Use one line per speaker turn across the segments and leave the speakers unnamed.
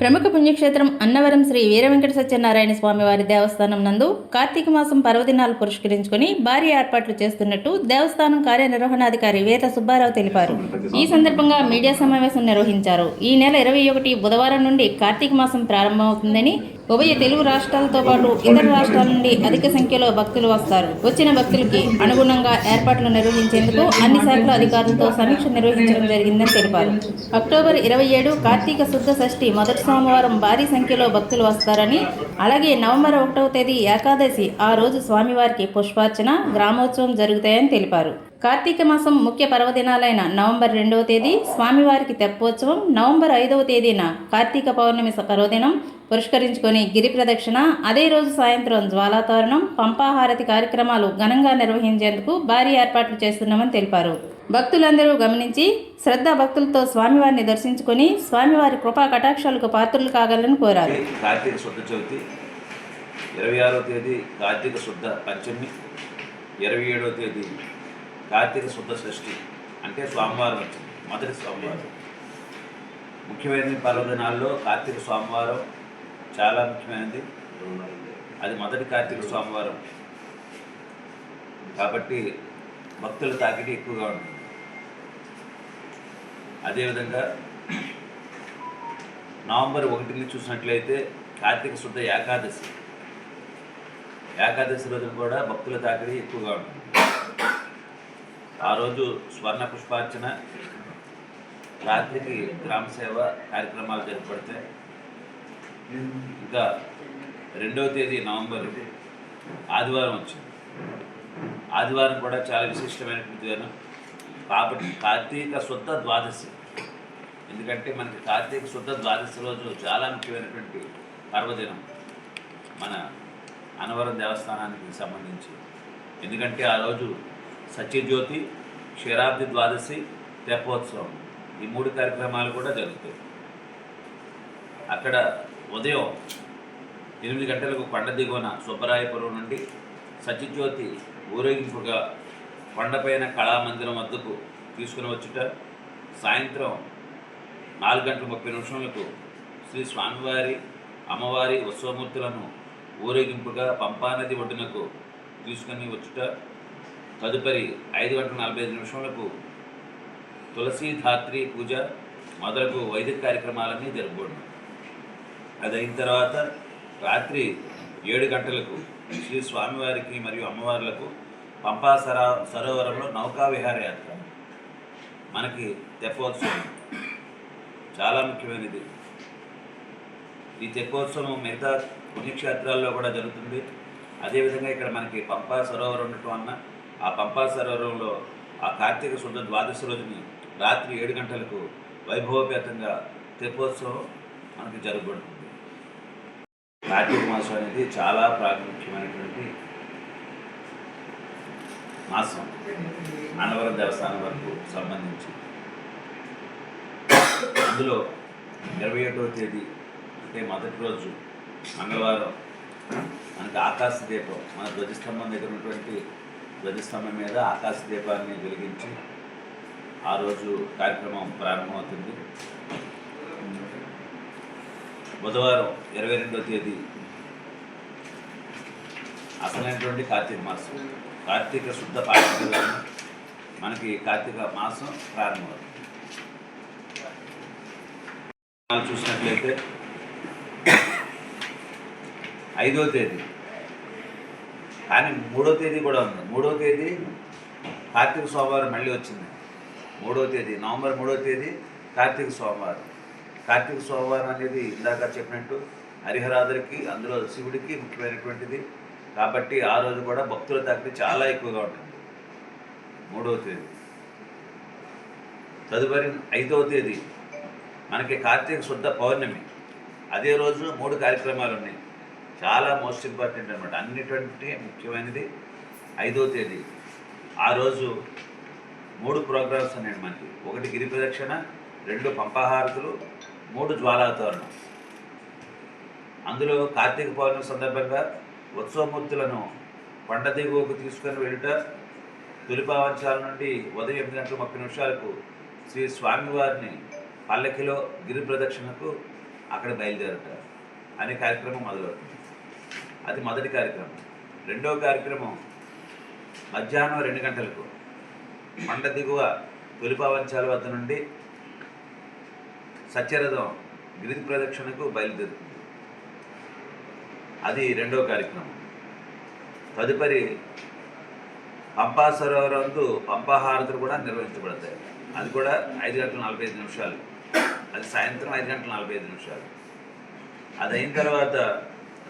ప్రముఖ పుణ్యక్షేత్రం అన్నవరం శ్రీ వీరవెంకట సత్యనారాయణ స్వామి వారి దేవస్థానం నందు కార్తీక మాసం పర్వదినాలు పురస్కరించుకుని భారీ ఏర్పాట్లు చేస్తున్నట్టు దేవస్థానం కార్యనిర్వహణాధికారి వేత సుబ్బారావు తెలిపారు ఈ సందర్భంగా మీడియా సమావేశం నిర్వహించారు ఈ నెల ఇరవై ఒకటి బుధవారం నుండి కార్తీక మాసం ప్రారంభమవుతుందని ఉభయ తెలుగు రాష్ట్రాలతో పాటు ఇతర రాష్ట్రాల నుండి అధిక సంఖ్యలో భక్తులు వస్తారు వచ్చిన భక్తులకి అనుగుణంగా ఏర్పాట్లు నిర్వహించేందుకు అన్ని శాఖల అధికారులతో సమీక్ష నిర్వహించడం జరిగిందని తెలిపారు అక్టోబర్ ఇరవై ఏడు కార్తీక శుద్ధ షష్ఠి మొదటి సోమవారం భారీ సంఖ్యలో భక్తులు వస్తారని అలాగే నవంబర్ ఒకటవ తేదీ ఏకాదశి ఆ రోజు స్వామివారికి పుష్పార్చన గ్రామోత్సవం జరుగుతాయని తెలిపారు కార్తీక మాసం ముఖ్య పర్వదినాలైన నవంబర్ రెండవ తేదీ స్వామివారికి తెప్పోత్సవం నవంబర్ ఐదవ తేదీన కార్తీక పౌర్ణమి పర్వదినం పురస్కరించుకొని గిరి ప్రదక్షిణ అదే రోజు సాయంత్రం జ్వాలాతోరణం పంపాహారతి కార్యక్రమాలు ఘనంగా నిర్వహించేందుకు భారీ ఏర్పాట్లు చేస్తున్నామని తెలిపారు భక్తులందరూ గమనించి శ్రద్ధ భక్తులతో స్వామివారిని దర్శించుకొని స్వామివారి కృపా కటాక్షాలకు పాత్రలు కాగలని కోరారు
కార్తీక శుద్ధ చవితి ఇరవై ఆరో తేదీ కార్తీక శుద్ధ పంచమి ఇరవై ఏడో తేదీ కార్తీక శుద్ధ షష్ఠి అంటే స్వామివారం మొదటి స్వామివారం ముఖ్యమైన పర్వదినాల్లో కార్తీక స్వామివారం చాలా ముఖ్యమైనది అది మొదటి కార్తీక సోమవారం కాబట్టి భక్తుల తాకిడి ఎక్కువగా ఉంటుంది అదేవిధంగా నవంబర్ ఒకటిని చూసినట్లయితే కార్తీక శుద్ధ ఏకాదశి ఏకాదశి రోజున కూడా భక్తుల తాకిడి ఎక్కువగా ఉంటుంది ఆ రోజు స్వర్ణ పుష్పార్చన రాత్రికి గ్రామ సేవ కార్యక్రమాలు జరుపుతాయి ఇంకా రెండవ తేదీ నవంబర్ ఆదివారం వచ్చింది ఆదివారం కూడా చాలా విశిష్టమైనటువంటి దినం కాబట్టి కార్తీక శుద్ధ ద్వాదశి ఎందుకంటే మనకి కార్తీక శుద్ధ ద్వాదశి రోజు చాలా ముఖ్యమైనటువంటి పర్వదినం మన అనవరం దేవస్థానానికి సంబంధించి ఎందుకంటే ఆ రోజు సత్యజ్యోతి క్షీరాబ్ది ద్వాదశి తెప్పోత్సవం ఈ మూడు కార్యక్రమాలు కూడా జరుగుతాయి అక్కడ ఉదయం ఎనిమిది గంటలకు కొండ దిగువన సుబ్బరాయపురం నుండి సత్యజ్యోతి ఊరేగింపుగా కొండపైన కళామందిరం వద్దకు తీసుకుని వచ్చుట సాయంత్రం నాలుగు గంటల ముప్పై నిమిషములకు శ్రీ స్వామివారి అమ్మవారి ఉత్సవమూర్తులను ఊరేగింపుగా పంపానది ఒడ్డునకు తీసుకుని వచ్చుట తదుపరి ఐదు గంటల నలభై ఐదు నిమిషములకు ధాత్రి పూజ మొదలగు వైదిక కార్యక్రమాలన్నీ జరగబడినాయి అది అయిన తర్వాత రాత్రి ఏడు గంటలకు శ్రీ స్వామివారికి మరియు అమ్మవార్లకు పంపా సరా సరోవరంలో నౌకా విహారయాత్ర మనకి తెప్పోత్సవం చాలా ముఖ్యమైనది ఈ తెప్పోత్సవం మిగతా పుణ్యక్షేత్రాల్లో కూడా జరుగుతుంది అదేవిధంగా ఇక్కడ మనకి పంపా సరోవరం ఉండటం వలన ఆ పంపా సరోవరంలో ఆ కార్తీక శుద్ధ ద్వాదశ రోజుని రాత్రి ఏడు గంటలకు వైభవపేతంగా తెప్పోత్సవం మనకి జరగబడుతుంది కార్తీక మాసం అనేది చాలా ప్రాముఖ్యమైనటువంటి మాసం అనవర దేవస్థానం వరకు సంబంధించి అందులో ఇరవై ఒకటో తేదీ అంటే మొదటి రోజు మంగళవారం మనకి ఆకాశ దీపం మన ధ్వజస్తంభం దగ్గర ఉన్నటువంటి ధ్వజస్తంభం మీద ఆకాశ దీపాన్ని వెలిగించి ఆ రోజు కార్యక్రమం ప్రారంభమవుతుంది బుధవారం ఇరవై రెండో తేదీ అసలైనటువంటి కార్తీక మాసం కార్తీక శుద్ధ పాఠ్యం మనకి కార్తీక మాసం ప్రారంభమవుతుంది చూసినట్లయితే ఐదో తేదీ కానీ మూడో తేదీ కూడా ఉంది మూడో తేదీ కార్తీక సోమవారం మళ్ళీ వచ్చింది మూడో తేదీ నవంబర్ మూడో తేదీ కార్తీక సోమవారం కార్తీక సోమవారం అనేది ఇందాక చెప్పినట్టు హరిహరాదుడికి అందులో శివుడికి ముఖ్యమైనటువంటిది కాబట్టి ఆ రోజు కూడా భక్తుల తగ్గి చాలా ఎక్కువగా ఉంటుంది మూడవ తేదీ తదుపరి ఐదవ తేదీ మనకి కార్తీక శుద్ధ పౌర్ణమి అదే రోజు మూడు కార్యక్రమాలు ఉన్నాయి చాలా మోస్ట్ ఇంపార్టెంట్ అనమాట అన్నిటి ముఖ్యమైనది ఐదవ తేదీ ఆ రోజు మూడు ప్రోగ్రామ్స్ ఉన్నాయండి మనకి ఒకటి గిరి ప్రదక్షిణ రెండు పంపాహారతులు మూడు జ్వాలాతోరణం అందులో కార్తీక పౌర్ణమి సందర్భంగా ఉత్సవమూర్తులను పండ దిగువకు తీసుకొని వెళ్ళుట తులిపావంచాల నుండి ఉదయం ఎనిమిది గంటల ముప్పై నిమిషాలకు శ్రీ స్వామివారిని పల్లకిలో గిరి ప్రదక్షిణకు అక్కడ బయలుదేరట అనే కార్యక్రమం మొదలవుతుంది అది మొదటి కార్యక్రమం రెండవ కార్యక్రమం మధ్యాహ్నం రెండు గంటలకు పండ దిగువ తొలిపావంచాల వద్ద నుండి సత్యరథం గిరిజ ప్రదక్షిణకు బయలుదేరుతుంది అది రెండో కార్యక్రమం తదుపరి పంపా సరోవరందు పంపాహారతులు కూడా నిర్వహించబడతాయి అది కూడా ఐదు గంటల నలభై ఐదు నిమిషాలు అది సాయంత్రం ఐదు గంటల నలభై ఐదు నిమిషాలు అది అయిన తర్వాత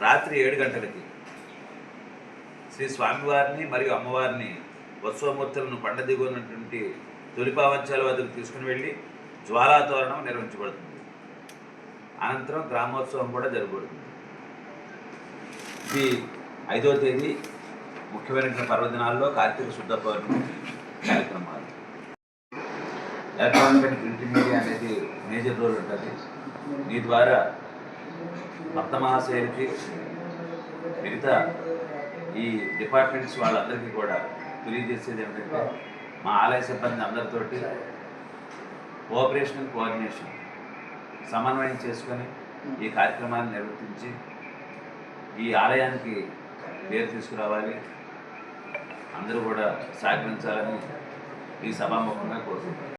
రాత్రి ఏడు గంటలకి శ్రీ స్వామివారిని మరియు అమ్మవారిని ఉత్సవమూర్తులను పండ దిగునటువంటి తొలిపావంచాల వద్దకు తీసుకుని వెళ్ళి జ్వాలాతోరణం నిర్వహించబడుతుంది అనంతరం గ్రామోత్సవం కూడా జరగబడుతుంది ఇది ఐదో తేదీ ముఖ్యమైన పర్వదినాల్లో కార్తీక శుద్ధ పౌర్ణమి కార్యక్రమాలు ఎలక్ట్రానిక్ అండ్ ప్రింట్ మీడియా అనేది మేజర్ రోల్ ఉంటుంది దీని ద్వారా భక్త మహాశైలికి మిగతా ఈ డిపార్ట్మెంట్స్ వాళ్ళందరికీ కూడా తెలియజేసేది ఏమిటంటే మా ఆలయ సిబ్బంది అందరితోటి కోఆపరేషన్ కోఆర్డినేషన్ సమన్వయం చేసుకొని ఈ కార్యక్రమాన్ని నిర్వర్తించి ఈ ఆలయానికి పేరు తీసుకురావాలి అందరూ కూడా సహకరించాలని ఈ సభాముఖంగా కోరుకుంటారు